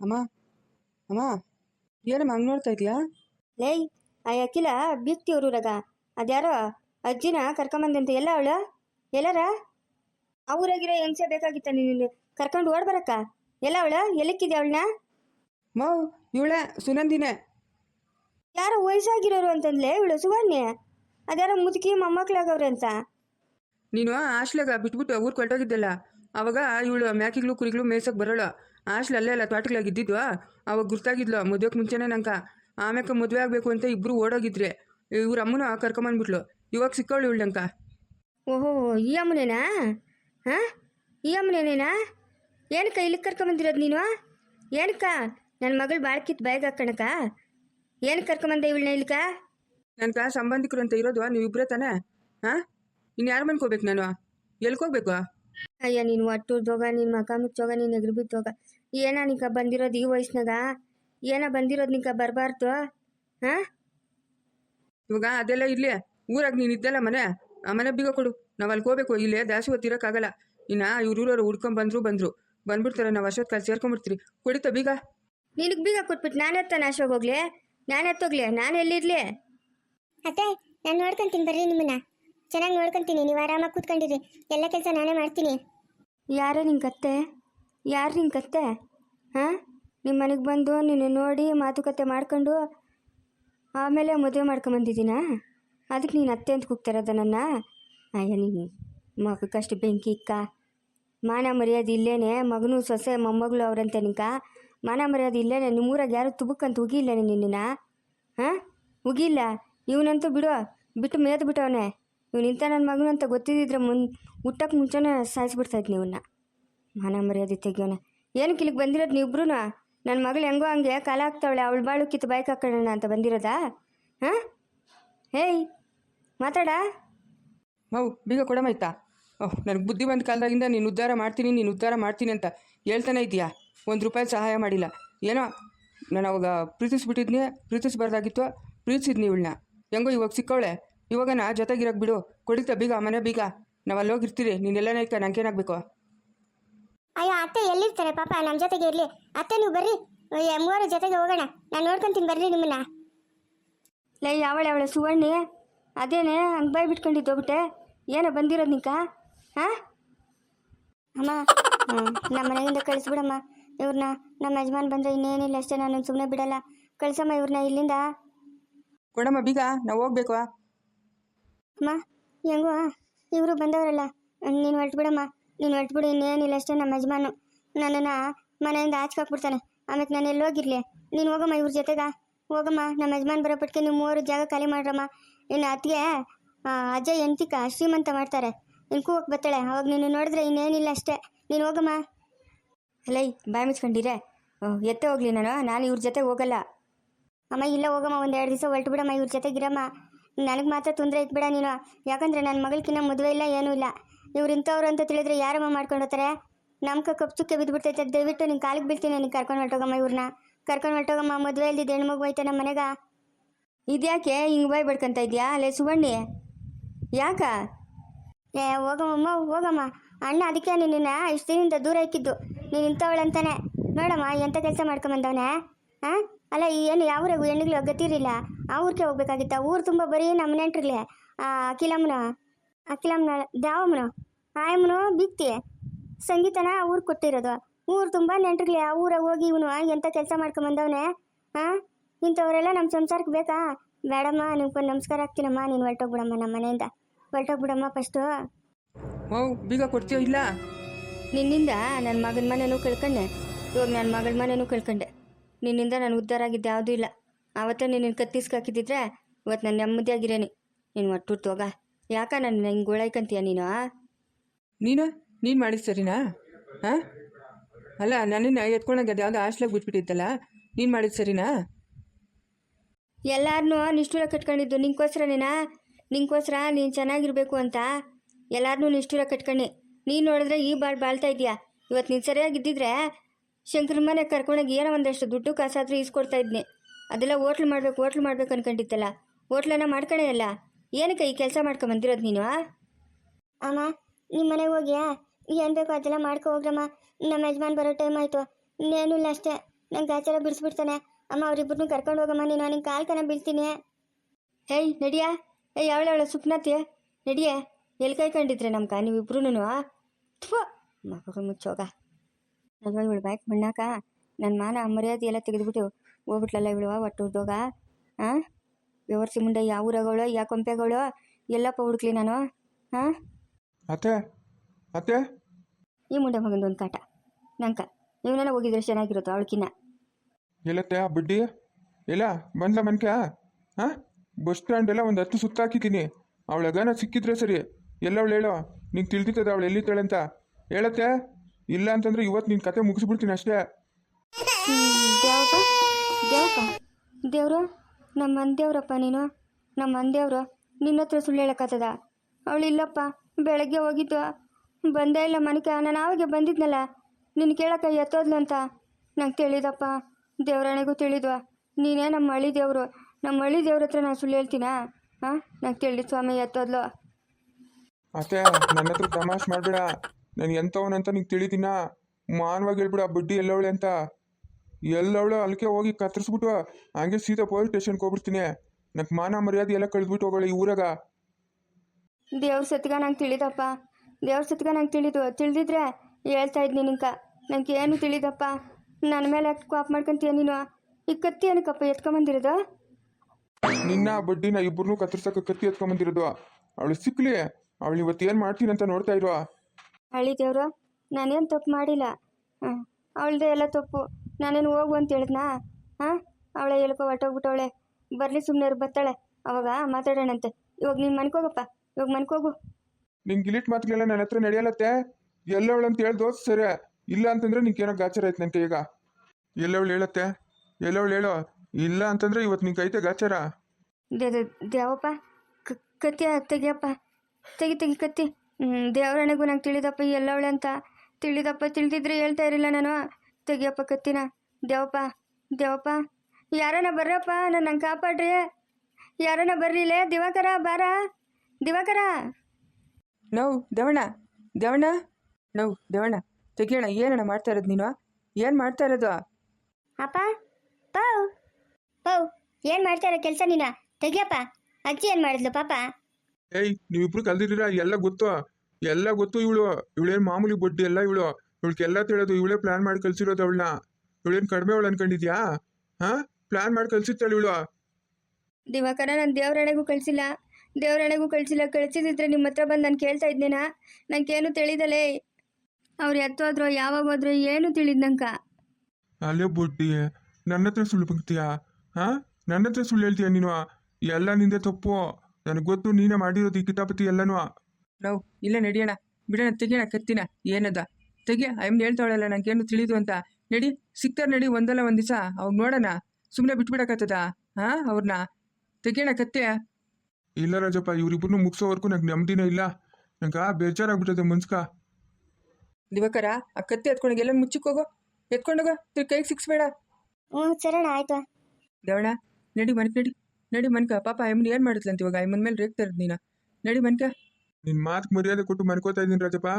ಅಮ್ಮ ಅಮ್ಮ ಏನಮ್ಮ ಹಂಗೆ ನೋಡ್ತಾ ಇದೆಯಾ? ಲೇಯ್ ಆ ಅಖಿಲ ಬಿತ್ತಿ ಊರೂರಾಗ ಅದ್ಯಾರೋ ಅಜ್ಜಿನ ಕರ್ಕೊಂಬಂದಂತೆ. ಎಲ್ಲ ಅವಳು? ಎಲ್ಲಾರ? ಊರಾಗಿರೋ ಹೆಂಗ್ಸೆ ಬೇಕಾಗಿತ್ತ ನೀನು ಕರ್ಕೊಂಡು ಓಡ್ ಬರಕ್ಕ? ಎಲ್ಲ ಅವಳು? ಎಲ್ಲಿಕ್ಕಿದೆ ಅವಳನ್ನ? ಮೌ ಇವಳೆ ಸುನಂದಿನ. ಯಾರೋ ವಯಸ್ಸಾಗಿರೋರು ಅಂತಂದ್ಲೆ ಇವಳು ಸುವರ್ಣೆ. ಅದ್ಯಾರೋ ಮುದುಕಿ ಮೊಮ್ಮಕ್ಳಾಗವ್ರೆ ಅಂತ. ನೀನು ಆಶ್ಲಾಗ ಬಿಟ್ಬಿಟ್ಟು ಊರಿಗೆ ಕೊಟ್ಟೋಗಿದ್ದಲ್ಲ ಅವಾಗ ಇವಳು ಮ್ಯಾಕಿಗಳು ಕುರಿಗಳು ಮೇಯ್ಸಕ್ಕೆ ಬರೋಳು. ಹಾಸ್ಲ್ ಅಲ್ಲೇ ಅಲ್ಲ ತೋಟಗಳಾಗಿ ಇದ್ದಿದ್ವಾ ಅವಾಗ ಗುರ್ತಾಗಿದ್ಲು ಮದುವೆಗೆ ಮುಂಚೆನೇ ನಂಕ ಆಮ್ಯಾಕ ಮದುವೆ ಆಗಬೇಕು ಅಂತ ಇಬ್ಬರು ಓಡೋಗಿದ್ರೆ. ಇವ್ರ ಅಮ್ಮನ ಕರ್ಕೊಂಬಂದ್ಬಿಟ್ಲು. ಇವಾಗ ಸಿಕ್ಕವಳು ಇವಳು ನಂಕ. ಓಹೋ ಈ ಅಮ್ಮನೇನಾ? ಹಾಂ? ಈ ಅಮ್ಮನೇನೇನಾ? ಏನಕ್ಕ ಇಲ್ಲಿಗೆ ಕರ್ಕೊಂಬಂದಿರೋದು ನೀನು? ಏನಕ್ಕ ನನ್ನ ಮಗಳು ಬಾಳ್ಕಿತ್ ಬಾಯಿಗೆ ಹಾಕಣಕ್ಕ? ಏನಕ್ಕೆ ಕರ್ಕೊಂಬಂದೆ ಇವಳನ್ನ ಇಲ್ಕ ನನ್ಕ ಸಂಬಂಧಿಕರು ಅಂತ ಇರೋದು ನೀವು ಇಬ್ಬರೇ ತಾನೇ? ಹಾಂ? ಇನ್ನು ಯಾರು ಮನ್ಕೋಬೇಕು ನಾನು? ಎಲ್ಕೋಗ್ಬೇಕು? ಅಯ್ಯ ನೀನು ಒಟ್ಟು ಹೋಗ ನಿನ್ನ ಮಕ ಮುಚ್ಚೋಗ ನೀನು ಎಗ್ರು ಬಿತ್ತೋಗ ಏನ ನಿಕ ಬಂದಿರೋದು ಈ ವಯಸ್ಸಿನಾಗ? ಏನ ಬಂದಿರೋದು ನಿಕ ಬರಬಾರ್ದು? ಹಾಂ? ಇವಾಗ ಅದೆಲ್ಲ ಇರ್ಲಿ. ಊರಾಗ ನೀನು ಇದ್ದಲ್ಲ ಮನೆ. ಆ ಮನೆ ಬೀಗ ಕೊಡು. ನಾವು ಅಲ್ಲಿ ಹೋಗ್ಬೇಕು. ಇಲ್ಲೇ ದಾಸಿ ಹೊತ್ತಿರೋಕ್ಕಾಗಲ್ಲ ಇನ್ನ ಇವ್ರ ಊರವ್ರು ಹುಡ್ಕೊಂಡ್ ಬಂದ್ರು ಬಂದ್ರು. ಬಂದ್ಬಿಡ್ತಾರೆ. ನಾವು ಅಷ್ಟೊತ್ತು ಕಾಲ ಸೇರ್ಕೊಂಡ್ಬಿಡ್ತೀರಿ ಕುಡಿತ ಬೀಗ. ನಿನಗೆ ಬೀಗ ಕೊಟ್ಬಿಟ್ಟು ನಾನು ಎತ್ತ ನಾಶವಾಗಿ ಹೋಗ್ಲಿ. ನಾನು ಎತ್ತೋಗ್ಲಿ ನಾನು ಎಲ್ಲಿರ್ಲಿ? ಅತ್ತೆ ನಾನು ನೋಡ್ಕೊಂತೀನಿ ಬರ್ರಿ ನಿಮ್ಮನ್ನ. ಚೆನ್ನಾಗಿ ನೋಡ್ಕೊಂತೀನಿ. ನೀವು ಆರಾಮಾಗಿ ಕೂತ್ಕೊಂಡಿರಿ. ಎಲ್ಲ ಕೆಲಸ ನಾನೇ ಮಾಡ್ತೀನಿ. ಯಾರೇ ನಿನ್ ಕತ್ತೆ ಯಾರು ನಿನ್ನ ಕತ್ತೆ? ಹಾಂ? ನಿಮ್ಮ ಮನೆಗೆ ಬಂದು ನಿನ್ನ ನೋಡಿ ಮಾತುಕತೆ ಮಾಡ್ಕೊಂಡು ಆಮೇಲೆ ಮದುವೆ ಮಾಡ್ಕೊಂಬಂದಿದ್ದೀನಾ ಅದಕ್ಕೆ ನೀನು ಅತ್ತೆ ಅಂತ ಕೂಗ್ತಾರದ ನನ್ನ? ಅಯ್ಯ, ನೀನು ಮಗಕ್ಕಷ್ಟು ಬೆಂಕಿ ಇಕ್ಕ. ಮಾನ ಮರ್ಯಾದೆ ಇಲ್ಲೇನೆ ಮಗನೂ ಸೊಸೆ ಮೊಮ್ಮಗಳು ಅವರಂತೆ ನಿಂಕ ಮಾನ ಮರ್ಯಾದೆ ಇಲ್ಲೇನೆ ನಿಮ್ಮೂರಾಗ ಯಾರು ತುಬುಕ್ಕಂತ ಉಗಿಲ್ಲೇನೆ ನಿನ್ನ ಹಾಂ? ಉಗಿಲ್ಲ ಇವನಂತೂ ಬಿಡು, ಬಿಟ್ಟು ಮೇದ್ ಬಿಟ್ಟವನೆ. ಇವ್ನು ಇಂಥ ನನ್ನ ಮಗನು ಅಂತ ಗೊತ್ತಿದ್ದಿದ್ರೆ ಮುನ್ ಹುಟ್ಟಕ್ಕೆ ಮುಂಚೆನೇ ಸಾಯಿಸ್ಬಿಡ್ತಾ ನೀವನ್ನ ಮಾನ ಮರ್ಯಾದೆ ತೆಗಿಯೋಣ. ಏನಕ್ಕೆ ಇಲ್ಲಿಗೆ ಬಂದಿರೋದು ನೀವಿಬ್ರು ನನ್ನ ಮಗಳು ಹೆಂಗೋ ಹಂಗೆ ಕಾಲ ಹಾಕ್ತಾವಳೆ, ಅವಳು ಬಾಳು ಕಿತ್ತು ಬೈಕ್ ಹಾಕೋಣ ಅಂತ ಬಂದಿರೋದಾ? ಹಾಂ? ಹೇಯ್, ಮಾತಾಡ. ಮೌ, ಬೀಗ ಕೊಡಮಾಯ್ತಾ ಓಹ್, ನನಗೆ ಬುದ್ಧಿ ಬಂದ ಕಾಲದಾಗಿಂದ ನೀನು ಉದ್ಧಾರ ಮಾಡ್ತೀನಿ, ನೀನು ಉದ್ಧಾರ ಮಾಡ್ತೀನಿ ಅಂತ ಹೇಳ್ತಾನೆ ಇದೆಯಾ ಒಂದು ರೂಪಾಯಿ ಸಹಾಯ ಮಾಡಿಲ್ಲ. ಏನೋ, ನಾನು ಅವಾಗ ಪ್ರೀತಿಸ್ಬಿಟ್ಟಿದ್ನಿ, ಪ್ರೀತಿಸ್ಬಾರ್ದಾಗಿತ್ತು, ಪ್ರೀತಿಸಿದ್ನಿ ಇವಳನ್ನ ಹೆಂಗೋ ಇವಾಗ ಸಿಕ್ಕವಳೆ ಇವಾಗ ನಾ ಜೊತೆಗಿರೋಕೆ ಬಿಡು. ಕೊಡಿತ ಬೀಗ, ಮನೆ ಬೀಗ? ನಾವು ಅಲ್ಲೋಗಿರ್ತೀರಿ ನೀನೆಲ್ಲನೇ ಇಕ್ಕ ನಂಗೇನಾಗಬೇಕು ಅಯ್ಯೋ ಅತ್ತೆ ಎಲ್ಲಿರ್ತಾರೆ ಪಾಪ? ನಮ್ಮ ಜೊತೆಗೆ ಇರಲಿ. ಅತ್ತೆ ನೀವು ಬರ್ರಿ. ಮೂವರ ಜೊತೆಗೆ ಹೋಗೋಣ. ನಾನು ನೋಡ್ಕೊಂತೀನಿ ಬರ್ರಿ ನಿಮ್ಮನ್ನ. ಲೈ ಯಾವಳೆ ಅವಳೆ? ಸುವರ್ಣಿ? ಅದೇನೆ? ಹಂಗೆ ಬಾಯ್ ಬಿಟ್ಕೊಂಡಿದ್ದು ಹೋಗ್ಬಿಟ್ಟೆ ಏನೋ ಬಂದಿರೋದು ನಿಂಕ? ಹಾಂ? ಅಮ್ಮ ನಮ್ಮ ಮನೆಯಿಂದ ಕಳಿಸ್ಬಿಡಮ್ಮ. ಇವ್ರನ್ನ ನಮ್ಮ ಯಜಮಾನ್ ಬಂದರೆ ಇನ್ನೇನಿಲ್ಲ ಅಷ್ಟೇ. ನಾನು ಸುಮ್ಮನೆ ಬಿಡಲ್ಲ. ಕಳಿಸಮ್ಮ ಇವ್ರನ್ನ ಇಲ್ಲಿಂದ. ಕೊಡಮ್ಮ ಬೀಗ. ನಾವು ಹೋಗ್ಬೇಕು ಅಮ್ಮ ಹೆಂಗೋ ಇವರು ಬಂದವರಲ್ಲ. ನೀನು ಹೊರಟ್ಬಿಡಮ್ಮ. ನೀನು ಹೊರಟ್ಬಿಡು ಇನ್ನೇನಿಲ್ಲ ಅಷ್ಟೇ ನಮ್ಮ ಯಜಮಾನು. ನನ್ನನ್ನು ಮನೆಯಿಂದ ಆಚೆ ಹಾಕ್ಬಿಡ್ತಾನೆ. ಆಮೇಲೆ ನಾನು ಎಲ್ಲಿ ಹೋಗಿರ್ಲಿ ನೀನು ಹೋಗಮ್ಮ ಇವ್ರ ಜೊತೆಗ. ಹೋಗಮ್ಮ ನಮ್ಮ ಯಜಮಾನ್ ಬರೋಪಟ್ಟಿಗೆ ನೀವು ಮೂವರು ಜಾಗ ಖಾಲಿ ಮಾಡ್ರಮ್ಮ. ಇನ್ನು ಅತ್ತಿಗೆ ಅಜ್ಜ ಎಂತಿಕ ಶ್ರೀಮಂತ ಮಾಡ್ತಾರೆ. ನಿನ್ ಕೂಗಕ್ಕೆ ಬರ್ತಾಳೆ ಅವಾಗ ನೀನು ನೋಡಿದ್ರೆ ಇನ್ನೇನಿಲ್ಲ ಅಷ್ಟೇ. ನೀನು ಹೋಗಮ್ಮ. ಲೈ ಬಾಯ್ ಮುಚ್ಕೊಂಡಿರೆ. ಎತ್ತೆ ಹೋಗ್ಲಿ ನಾನು. ನಾನು ಇವ್ರ ಜೊತೆ ಹೋಗಲ್ಲ. ಅಮ್ಮ ಇಲ್ಲ ಹೋಗಮ್ಮ. ಒಂದು ಎರಡು ದಿವಸ ಹೊರಟು ಬಿಡಮ್ಮ ಇವ್ರ ಜೊತೆಗಿರಮ್ಮ. ನನಗೆ ಮಾತ್ರ ತೊಂದರೆ ಇಟ್ಬಿಡ ನೀನು. ಯಾಕಂದ್ರೆ ನನ್ನ ಮಗಳಿಗಿನ್ನ ಮದುವೆ ಇಲ್ಲ ಏನೂ ಇಲ್ಲ. ಇವ್ರು ಇಂಥವ್ರು ಅಂತ ತಿಳಿದ್ರೆ ಯಾರಮ್ಮ ಮಾಡ್ಕೊಂಡು ಹೋಗ್ತಾರೆ? ನಮ್ಗೆ ಚುಕ್ಕೆ ಬಿದ್ದುಬಿಡ್ತೈತೆ ದಯವಿಟ್ಟು ನಿನ್ನ ಕಾಲಿಗೆ ಬೀಳ್ತೀನಿ, ನೀನು ಕರ್ಕೊಂಡು ಹೊರಟೋಗಮ್ಮ ಇವ್ರನ್ನ ಕರ್ಕೊಂಡು ಹೊರಟೋಗಮ್ಮ, ಮದುವೆ ಇಲ್ದಿದ್ದು ಹೆಣ್ಮಗು ಮಗು ಐತೆ ನಮ್ಮ ಮನೆಗ. ಇದ್ಯಾಕೆ ಹಿಂಗೆ ಬಾಯ್ ಬಡ್ಕೊಂತ ಇದೆಯಾ? ಅಲ್ಲೇ ಸುವರ್ಣಿ. ಯಾಕ? ಏ, ಹೋಗಮ್ಮ ಹೋಗಮ್ಮ. ಅಣ್ಣ ಅದಕ್ಕೆ ನಿನ್ನ ಇಷ್ಟು ದಿನದಿಂದ ದೂರ ಇಕ್ಕಿದ್ದು. ನೀನು ಇಂಥವಳಂತಾನೆ ನೋಡಮ್ಮ ಎಂಥ ಕೆಲಸ ಮಾಡ್ಕೊಂಬಂದವನೆ? ಹಾಂ ಅಲ್ಲ ಏನು ಯಾವ ಹೆಣ್ಣುಗಳು ಗತಿರಿಲ್ಲ ಆ ಊರಿಗೆ ಹೋಗ್ಬೇಕಾಗಿತ್ತ? ಊರು ತುಂಬ ಬರೀ ನಮ್ಮ ನೆಂಟ್ರಿಗ್ಲೆ ಆ ಅಖಿಲಮ್ಮನ ದಾವಮ್ಮನ ಆಯಮ್ಮನು ಬಿತ್ತಿ ಸಂಗೀತನ ಆ ಊರಿಗೆ ಕೊಟ್ಟಿರೋದು. ಊರು ತುಂಬ ನೆಂಟ್ರಿಗ್ಲೆ ಆ ಊರಾಗ ಹೋಗಿ ಇವನು ಎಂಥ ಕೆಲಸ ಮಾಡ್ಕೊಂಬಂದವನೆ ಹಾಂ ಇಂಥವರೆಲ್ಲ ನಮ್ಮ ಸಂಸಾರಕ್ಕೆ ಬೇಕಾ? ಬೇಡಮ್ಮ ನಿಮ್ಗೊಂದು ನಮಸ್ಕಾರ ಹಾಕ್ತೀನಮ್ಮ ನೀನು ಹೊರಟೋಗ್ಬಿಡಮ್ಮ ನಮ್ಮ ಮನೆಯಿಂದ. ಹೊರಟೋಗ್ಬಿಡಮ್ಮ ಫಸ್ಟು ಓ ಬೀಗ ಕೊಡ್ತೀಯೋ ಇಲ್ಲ? ನಿನ್ನಿಂದ ನನ್ನ ಮಗನ ಮನೆನೂ ಕಳ್ಕೊಂಡೆ. ಇವಾಗ ನನ್ನ ಮಗಳ ಮನೆನೂ ಕಳ್ಕೊಂಡೆ. ನಿನ್ನಿಂದ ನಾನು ಉದ್ಧಾರ ಆಗಿದ್ದು ಯಾವುದೂ ಇಲ್ಲ. ಆವತ್ತೇ ನೀನು ಕತ್ತಿಸ್ಕಾಕಿದ್ದಿದ್ರೆ ಇವತ್ತು ನಾನು ನೆಮ್ಮದಿಯಾಗಿರೇನಿ. ನೀನು ಒಟ್ಟು ಹೋಗ ಯಾಕ ನನ್ನ ಹಿಂಗೆ ಗೋಳಾಯ್ಕಂತೀಯ ನೀನು ನೀನು? ನೀನು ಮಾಡಿದ ಸರಿನಾ? ಹಾಂ ಅಲ್ಲ ನನ್ನನ್ನು ಎತ್ಕೊಂಡಾಗ ಅದು ಯಾವುದೋ ಹಾಸ್ಲಾಗ ಬಿಟ್ಬಿಟ್ಟಿತ್ತಲ್ಲ ನೀನು ಮಾಡಿದ ಸರಿನಾ? ಎಲ್ಲಾರನ್ನೂ ನಿಷ್ಠೂರ ಕಟ್ಕೊಂಡಿದ್ದು ನಿಂಗೋಸ್ಕರನೇನಾ ನಿಂಗೋಸ್ಕರ ನೀನು ಚೆನ್ನಾಗಿರ್ಬೇಕು ಅಂತ? ಎಲ್ಲಾರನ್ನೂ ನಿಷ್ಠೂರ ಕಟ್ಕೊಂಡೆ ನೀನು ನೋಡಿದ್ರೆ ಈ ಬಾಳ್ ಬಾಳ್ತಾ ಇದೆಯಾ ಇವತ್ತು ನೀನು ಸರಿಯಾಗಿದ್ದಿದ್ರೆ ಶಂಕರ ಮನೆ ಕರ್ಕೊಂಡೋಗಿ ಏನೋ ಒಂದಷ್ಟು ದುಡ್ಡು ಕಾಸಾದ್ರೂ ಈಸ್ಕೊಡ್ತಾ ಇದ್ನಿ. ಅದೆಲ್ಲ ಓಟ್ಲು ಮಾಡ್ಬೇಕು ಓಟ್ಲು ಮಾಡ್ಬೇಕು ಅನ್ಕೊಂಡಿತ್ತಲ್ಲ. ಹೋಟ್ಲನ್ನ ಮಾಡ್ಕೊಳ್ಳೆ ಅಲ್ಲ? ಏನಕ್ಕೆ ಈ ಕೆಲಸ ಮಾಡ್ಕೊ ಬಂದಿರೋದು ನೀನು ಅಮ್ಮ ನಿಮ್ಮ ಮನೆಗೆ ಹೋಗ್ಯಾ ಏನು ಬೇಕು ಅದೆಲ್ಲ ಮಾಡ್ಕೊ ಹೋಗ್ರಮ್ಮ. ನಮ್ಮ ಯಜಮಾನ್ ಬರೋ ಟೈಮ್ ಆಯಿತು. ಇನ್ನೇನು ಇಲ್ಲ ಅಷ್ಟೇ. ನಂಗೆ ಆಚಾರ ಬಿಡಿಸ್ಬಿಡ್ತಾನೆ. ಅಮ್ಮ ಅವ್ರಿಬ್ಬರನ್ನೂ ಕರ್ಕೊಂಡು ಹೋಗಮ್ಮ. ನೀನು ನಿನ್ನ ಕಾಲು ಕನ ಬೀಳ್ತೀನಿ. ಹೇಯ್ ನಡಿಯಾ. ಏಯ್ ಅವಳೆ ಅವಳೆ ಸುಪ್ನಾತಿ ನಡಿಯೇ. ಎಲ್ಲಿ ಕೈಕೊಂಡಿದ್ರೆ ನಮ್ಕ ನೀವಿಬ್ರು ಥ್ವ ಮಕ್ಕಳು ಮುಚ್ಚೋಗ. ಅಲ್ವಾ ಇವಳು ಬಾಯ್ಕ್ ಮಣ್ಣಾಕ. ನನ್ನ ಮಾನ ಮರ್ಯಾದೆ ಎಲ್ಲ ತೆಗೆದುಬಿಟ್ಟು ಹೋಗ್ಬಿಟ್ಲಲ್ಲ ಇವಳು ಒಟ್ಟು ಹುಡ್ದೋಗ ಹಾಂ ವ್ಯವರ್ಸಿ ಮುಂದೆ ಯಾವ ಊರಾಗಳು ಯಾವ ಕೊಂಪೆಗಳು ಎಲ್ಲಪ್ಪ ಹುಡುಕ್ಲಿ ನಾನು ಹಾಂ? ಅತ್ತೆ ಅತ್ತೆ? ಈ ಮುಂಡೆ ಮಗಂದು ಒಂದು ಕಾಟ. ನಂಕ ಇವನೆಲ್ಲ ಹೋಗಿದ್ರೆ ಚೆನ್ನಾಗಿರುತ್ತೆ ಅವಳಕಿನ್ನ? ಎಲ್ಲತ್ತೆ ಆ ಬಡ್ಡಿ? ಎಲ್ಲ ಬಂದ್ಲ ಮನ್ಕ? ಹಾಂ? ಬಸ್ ಸ್ಟ್ಯಾಂಡ್ ಎಲ್ಲ ಒಂದು ಹತ್ತು ಸುತ್ತ ಹಾಕಿದ್ದೀನಿ. ಅವಳ ಗನ ಸಿಕ್ಕಿದ್ರೆ ಸರಿ. ಎಲ್ಲ ಅವಳು ಹೇಳೋ ನಿಂಗೆ ತಿಳಿದಿತ್ತದ ಅವಳು ಎಲ್ಲಿದ್ದಾಳೆ ಅಂತ? ಹೇಳತ್ತೆ ಇಲ್ಲ ಅಂತಂದ್ರೆ ಇವತ್ತು ನಿನ್ನ ಕತೆ ಮುಗಿಸ್ಬಿಡ್ತೀನಿ ಅಷ್ಟೇ. ದೇವಪ್ಪ ದೇವಪ್ಪ ದೇವರು? ನಮ್ಮ ಮಂದೇವ್ರಪ್ಪ ನೀನು? ನಮ್ಮ ಮಂದೇವ್ರು ನಿನ್ನ ಹತ್ರ ಸುಳ್ಳು ಅವಳು ಇಲ್ಲಪ್ಪ, ಬೆಳಗ್ಗೆ ಹೋಗಿದ್ದು. ಬಂದೇ ಇಲ್ಲ ಮನಕ ನಾನು ಆವಾಗೆ ಬಂದಿದ್ನಲ್ಲ ನಿನ್ನ ಕೇಳಕ್ಕ ಎತ್ತೋದ್ಲು ಅಂತ. ನಂಗೆ ತಿಳಿದಪ್ಪ, ದೇವ್ರಾಣಿಗೂ ತಿಳಿದ್ವ ನೀನೇ ನಮ್ಮ ಹಳ್ಳಿ ದೇವರು. ನಮ್ಮ ಹಳ್ಳಿ ದೇವ್ರ ಹತ್ರ ನಾನು ಸುಳ್ಳು ಹೇಳ್ತೀನಾ? ಹಾಂ ನಂಗೆ ತಿಳಿದು ಸ್ವಾಮಿ, ಎತ್ತೋದ್ಲು. ಅತ್ತೆ, ನನ್ನ ಹತ್ರ ತಮಾಷೆ ಮಾಡಬೇಡ. ನಾನು ಎಂಥವನಂತ ನಿಂಗೆ ತಿಳಿದಿನ? ಮಾನವಾಗಿ ಹೇಳ್ಬಿಡ ಬಡ್ಡಿ ಎಲ್ಲವಳೆ ಅಂತ. ಎಲ್ಲವಳು ಅಲ್ಲಿಗೆ ಹೋಗಿ ಕತ್ತರಿಸ್ಬಿಟ್ಟು ಹಂಗೆ ಸೀದಾ ಪೊಲೀಸ್ ಸ್ಟೇಷನ್ಗೆ ಹೋಗ್ಬಿಡ್ತೀನಿ. ನಂಗೆ ಮಾನ ಮರ್ಯಾದೆ ಎಲ್ಲ ಕಳೆದ್ಬಿಟ್ಟು ಹೋಗೋಳೆ ಈ ಊರಾಗ. ದೇವ್ರ ಸತ್ಗ ನಂಗೆ ತಿಳಿದಪ್ಪ. ದೇವ್ರ ಸತ್ಗ ನಂಗೆ ತಿಳಿದು ತಿಳಿದಿದ್ರೆ ಹೇಳ್ತಾ ಇದ್ನಿ ನಿಂಕ ನಂಗೆ ಏನು ತಿಳಿದಪ್ಪ? ನನ್ನ ಮೇಲೆ ಯಾಕೆ ಕಾಪ್ ಮಾಡ್ಕೊಂತೀಯ ನೀನು? ಈ ಕತ್ತಿ ಏನಕ್ಕಪ್ಪ ಎತ್ಕೊಂಬಂದಿರೋದು? ನಿನ್ನ ಬಡ್ಡಿನ ಇಬ್ಬರನ್ನೂ ಕತ್ತರಿಸಕ್ಕೆ ಕತ್ತಿ ಎತ್ಕೊಂಬಂದಿರೋದು. ಅವಳು ಸಿಕ್ಕಲಿ ಅವಳು ಇವತ್ತು ಏನು ಮಾಡ್ತೀನಿ ಅಂತ ನೋಡ್ತಾ ಇರುವ. ಹಳ್ಳಿ ದೇವರು ನಾನೇನು ತಪ್ಪು ಮಾಡಿಲ್ಲ. ಅವಳದೇ ಎಲ್ಲ ತಪ್ಪು. ನಾನೇನು ಹೋಗು ಅಂತ ಹೇಳಿದ್ನಾ? ಹಾಂ? ಅವಳೆ ಎಲ್ಕೋ ಹೊಟ್ಟೋಗ್ಬಿಟ್ಟವಳೆ ಬರಲಿ ಸುಮ್ಮನೆ ಬರ್ತಾಳೆ. ಅವಾಗ ಮಾತಾಡೋಣಂತೆ. ಇವಾಗ ನೀನು ಮನ್ಕೋಗಪ್ಪ ಇವಾಗ ಮನ್ಕೋಗು ನಿನ್ ಗಿಲಿಟ್ ಮಾತುಗಳೆಲ್ಲ ನನ್ನ ಹತ್ರ ನಡೆಯಲತ್ತೆ? ಎಲ್ಲವಳು ಅಂತ ಹೇಳ್ದು ಸರಿ. ಇಲ್ಲ ಅಂತಂದ್ರೆ ನಿಂಗೆ ಏನೋ ಗಾಚಾರ ಐತೆ ನನ್ನ ಕೈಗ ಎಲ್ಲವಳು ಹೇಳತ್ತೆ? ಎಲ್ಲವಳು ಹೇಳೋ? ಇಲ್ಲ ಅಂತಂದ್ರೆ ಇವತ್ತು ನಿಂಗೆ ಐತೆ ಗಾಚಾರ. ದೇ ದೇ- ದೇವಪ್ಪ ಕ- ಕತ್ತಿ ತೆಗಿಯಪ್ಪ. ತೆಗಿ ತೆಗಿ ಕತ್ತಿ. ಹ್ಞೂ ದೇವರಣೆಗೂ ನಂಗೆ ತಿಳಿದಪ್ಪ ಎಲ್ಲವಳೆ ಅಂತ. ತಿಳಿದಪ್ಪ ತಿಳಿದಿದ್ರೆ ಹೇಳ್ತಾ ಇರಲಿಲ್ಲ ನಾನು. ತೆಗಿಯಪ್ಪ ಕತ್ತಿನ ದೇವಪ್ಪ ದೇವಪ್ಪ ಯಾರನ ಬರ್ರಪ್ಪ ನನ್ನ ನಂಗೆ ಕಾಪಾಡ್ರಿ. ಯಾರನ ಬರ್ರಿಲೇ ದಿವಾಕರ ಬಾರ ದಿವಾಕರ. ನೋವು ದೇವಣ್ಣ ದೇವಣ್ಣ ನೋವು ದೇವಣ್ಣ ತೆಗಿಯೋಣ ಏನಣ್ಣ ಮಾಡ್ತಾ ಇರೋದು ನೀನು? ಏನು ಮಾಡ್ತಾ ಇರೋದು? ಅಪ್ಪ ಪೌ ಪೌ ಏನು ಮಾಡ್ತಾ ಇರೋ ಕೆಲಸ ನೀನು? ತೆಗಿಯಪ್ಪ ಅಜ್ಜಿ ಏನು ಮಾಡಿದ್ಲು ಪಾಪ? ಏಯ್ ನೀವಿಬ್ರು ಕಲ್ದಿದ್ದೀರಾ? ಎಲ್ಲ ಗೊತ್ತು. ಎಲ್ಲ ಗೊತ್ತು ಇವಳು. ಇವಳೇನು ಮಾಮೂಲಿ ಬಡ್ಡಿ ಎಲ್ಲ ಇವಳು. ಇವಳಿಗೆಲ್ಲ ತಿಳಿಯೋದು ಇವಳೇ ಪ್ಲಾನ್ ಮಾಡಿ ಕಲ್ಸಿರೋದು ಅವಳನ್ನ ಇವಳೇನು ಕಡಿಮೆ ಅವಳು ಅನ್ಕೊಂಡಿದ್ಯಾ? ಹಾ? ಪ್ಲಾನ್ ಮಾಡಿ ಕಲ್ಸಿತ್ತಾಳೆ ಇವಳು. ದಿವಾಕರ ನಾನು ದೇವರಣೆಗೂ ಕಳಿಸಿಲ್ಲ. ದೇವರಣೆಗೂ ಕಳಿಸಿಲ್ಲ. ಕಳಿಸಿದ್ರೆ ನಿಮ್ಮ ಹತ್ರ ಬಂದು ನಾನು ಕೇಳ್ತಾ ಇದ್ದೇನಾ ನಂಗೇನು ತಿಳಿದಲೆ. ಅವ್ರು ಎತ್ತೋದ್ರು ಯಾವಾಗ ಹೋದ್ರು ಏನು ತಿಳಿದ್ ನಂಕ ಅಲ್ಲೇ ಬುಟ್ಟಿ ನನ್ನ ಹತ್ರ ಸುಳ್ಳು ಬಗ್ತೀಯಾ ಹಾ? ನನ್ನ ಹತ್ರ ಸುಳ್ಳು ಹೇಳ್ತೀಯ ನೀನು? ಎಲ್ಲ ನಿಂದೆ ತಪ್ಪು. ನನಗೆ ಗೊತ್ತು ನೀನೇ ಮಾಡಿರೋದು ಈ ಕಿತಾಪತಿ ಎಲ್ಲನೂ. ನೋವು ಇಲ್ಲ ನಡಿಯೋಣ ಬಿಡೋಣ ತೆಗಿಯೋಣ ಕತ್ತಿನ. ಏನದ? ತೆಗಿ ಐಮ್ನ ಹೇಳ್ತಾವಳಲ್ಲ ನನಗೇನು ತಿಳಿದು ಅಂತ. ನಡಿ ಸಿಗ್ತಾರೆ ನಡಿ ಒಂದಲ್ಲ ಒಂದು ದಿವಸ ಅವಾಗ ನೋಡೋಣ. ಸುಮ್ಮನೆ ಬಿಟ್ಬಿಡಕತ್ತದ ಹಾಂ ಅವ್ರನ್ನ ತೆಗಿಯೋಣ ಕತ್ತೆ. ಇಲ್ಲ ರಾಜಪ್ಪ ಇವ್ರಿಬ್ರು ಮುಗಿಸೋವರೆಗೂ ನಂಗೆ ನೆಮ್ಮದಿನೇ ಇಲ್ಲ. ನಂಗೆ ಬೇಜಾರಾಗ್ಬಿಟ್ಟದೆ ಮನ್ಸ್ಕ. ದಿವಕರ ಆ ಕತ್ತೆ ಎತ್ಕೊಂಡೋಗಿ ಎಲ್ಲ ಮುಚ್ಚಿಕೋಗೋ ಎತ್ಕೊಂಡೋಗೋ ತಿರ್ಗಿ ಕೈಗೆ ಸಿಕ್ಸ್ಬೇಡ ಹ್ಞೂ ಸರಣ ಆಯ್ತು. ದೇವಣ್ಣ ನಡಿ ಮನ್ಕ ನಡಿ. ನಡಿ ಮನ್ಕ ಪಾಪ ಐಮನ್ ಏನು ಮಾಡಿದ್ಲಂತ ಇವಾಗ? ಐಮನ್ ಮೇಲೆ ರೇಗ್ತಾ ಇರೋದು ನೀನು. ನಡಿ ಮನ್ಕ. ನಿನ್ನ ಮಾತ್ ಮರ್ಯಾದೆ ಕೊಟ್ಟು ಮನ್ಕೋತಾ ಇದ್ದೀನಿ ರಾಜಪ್ಪ.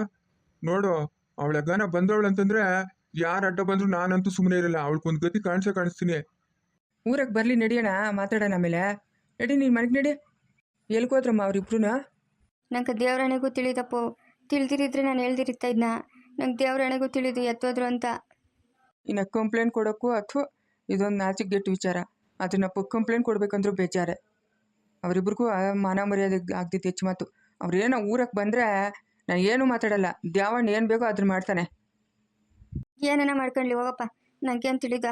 ನೋಡು ಅವಳ ಗನ ಬಂದವಳು ಅಂತಂದ್ರೆ ಯಾರು ಅಡ್ಡ ಬಂದ್ರು ನಾನಂತೂ ಸುಮ್ಮನೆ ಇರಲ್ಲ ಅವಳಿಗೊಂದು ಗತಿ ಕಾಣಿಸೇ ಕಾಣಿಸ್ತೀನಿ. ಊರಕ್ಕೆ ಬರಲಿ ನಡಿಯೋಣ ಮಾತಾಡೋಣ ಆಮೇಲೆ. ನಡಿ ನೀನು ಮನೆಗೆ ನಡಿ. ಎಲ್ಕೋದ್ರಮ್ಮ ಅವ್ರಿಬ್ರು ನಂಗೆ ದೇವರಣೆಗೂ ತಿಳಿದಪ್ಪು. ತಿಳಿದಿರಿದ್ರೆ ನಾನು ಹೇಳ್ದಿರಿತ್ತಾ ಇದ್ನ. ನಂಗೆ ದೇವರಣೆಗೂ ತಿಳಿದು ಎತ್ತೋದ್ರು ಅಂತ. ಇನ್ನು ಕಂಪ್ಲೇಂಟ್ ಕೊಡೋಕ್ಕೂ ಅಥವಾ ಇದೊಂದು ನಾಚಿಕೆಗೆಟ್ಟು ವಿಚಾರ. ಅದನ್ನ ಪ ಕಂಪ್ಲೇಂಟ್ ಕೊಡ್ಬೇಕಂದ್ರೂ ಬೇಜಾರೆ. ಅವರಿಬ್ರಿಗೂ ಮಾನ ಮರ್ಯಾದೆ ಆಗ್ತಿತ್ತು ಹೆಚ್ಚು ಮಾತು. ಅವ್ರೇನೋ ಊರಕ್ಕೆ ಬಂದರೆ ನಾನು ಏನು ಮಾತಾಡಲ್ಲ. ದ್ಯಾವಣ್ಣ ಏನು ಬೇಕೋ ಅದನ್ನ ಮಾಡ್ತಾನೆ. ಏನೇನ ಮಾಡ್ಕೊಂಡ್ಲಿ ಹೋಗಪ್ಪ. ನಂಗೇನು ತಿಳಿದ